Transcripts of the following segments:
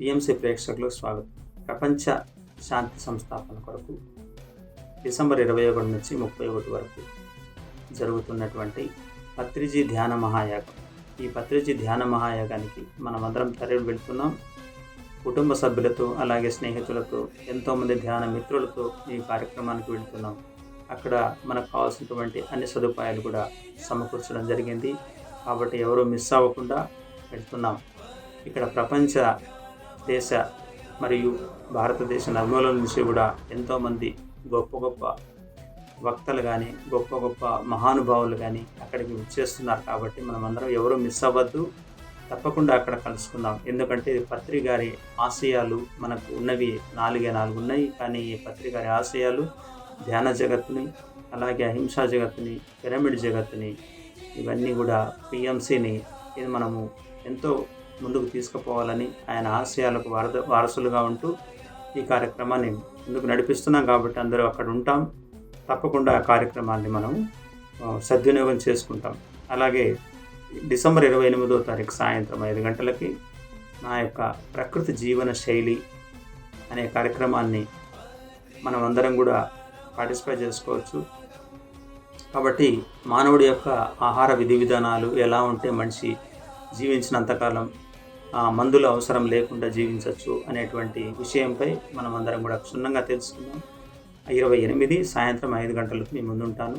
PMC ప్రేక్షకులకు స్వాగతం. ప్రపంచ శాంతి సంస్థాపన కొరకు డిసెంబర్ ఇరవై ఒకటి నుంచి ముప్పై ఒకటి వరకు జరుగుతున్నటువంటి పత్రిజీ ధ్యాన మహాయాగం. ఈ పత్రిజీ ధ్యాన మహాయాగానికి మనమందరం తరలి వెళ్తున్నాం. కుటుంబ సభ్యులతో అలాగే స్నేహితులతో ఎంతోమంది ధ్యాన మిత్రులతో ఈ కార్యక్రమానికి వెళ్తున్నాం. అక్కడ మనకు కావాల్సినటువంటి అన్ని సదుపాయాలు కూడా సమకూర్చడం జరిగింది. కాబట్టి ఎవరూ మిస్ అవ్వకుండా వెళ్తున్నాం. ఇక్కడ ప్రపంచ దేశ మరియు భారతదేశ నలుమూలల నుంచి కూడా ఎంతోమంది గొప్ప గొప్ప వక్తలు కానీ గొప్ప గొప్ప మహానుభావులు కానీ అక్కడికి వచ్చేస్తున్నారు కాబట్టి మనమందరం ఎవరు మిస్ అవ్వద్దు. తప్పకుండా అక్కడ కలుసుకుందాం. ఎందుకంటే ఇది పత్రి గారి ఆశయాలు మనకు ఉన్నవి నాలుగే నాలుగు ఉన్నాయి. కానీ ఈ పత్రి గారి ఆశయాలు ధ్యాన జగత్తుని అలాగే అహింసా జగత్తుని పిరమిడ్ జగత్తుని ఇవన్నీ కూడా పిఎంసిని ఇది మనము ఎంతో ముందుకు తీసుకుపోవాలని ఆయన ఆశయాలకు వారద వారసులుగా ఉంటూ ఈ కార్యక్రమాన్ని ముందుకు నడిపిస్తున్నాం కాబట్టి అందరూ అక్కడ ఉంటాం. తప్పకుండా ఆ కార్యక్రమాన్ని మనం సద్వినియోగం చేసుకుంటాం. అలాగే డిసెంబర్ ఇరవై ఎనిమిదో తారీఖు సాయంత్రం ఐదు గంటలకి నా యొక్క ప్రకృతి జీవన శైలి అనే కార్యక్రమాన్ని మనం అందరం కూడా పార్టిసిపేట్ చేసుకోవచ్చు. కాబట్టి మానవుడి యొక్క ఆహార విధి విధానాలు ఎలా ఉంటే మనిషి జీవించినంతకాలం మందుల అవసరం లేకుండా జీవించవచ్చు అనేటువంటి విషయంపై మనం అందరం కూడా క్షుణ్ణంగా తెలుసుకుందాం. ఇరవై ఎనిమిది సాయంత్రం ఐదు గంటలకు మీ ముందుంటాను.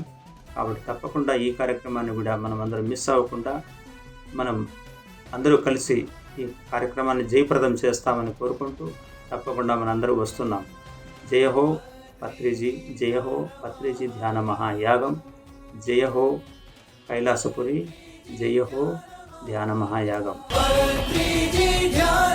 కాబట్టి తప్పకుండా ఈ కార్యక్రమాన్ని కూడా మనం అందరం మిస్ అవ్వకుండా మనం అందరూ కలిసి ఈ కార్యక్రమాన్ని జయప్రదం చేస్తామని కోరుకుంటూ తప్పకుండా మనందరూ వస్తున్నాం. జయ హో పత్రిజీ జయ హో పత్రిజీ ధ్యాన మహాయాగం జయ హో కైలాసపురి జయ హో ధ్యాన మహాయాగం ధ్యాన మహా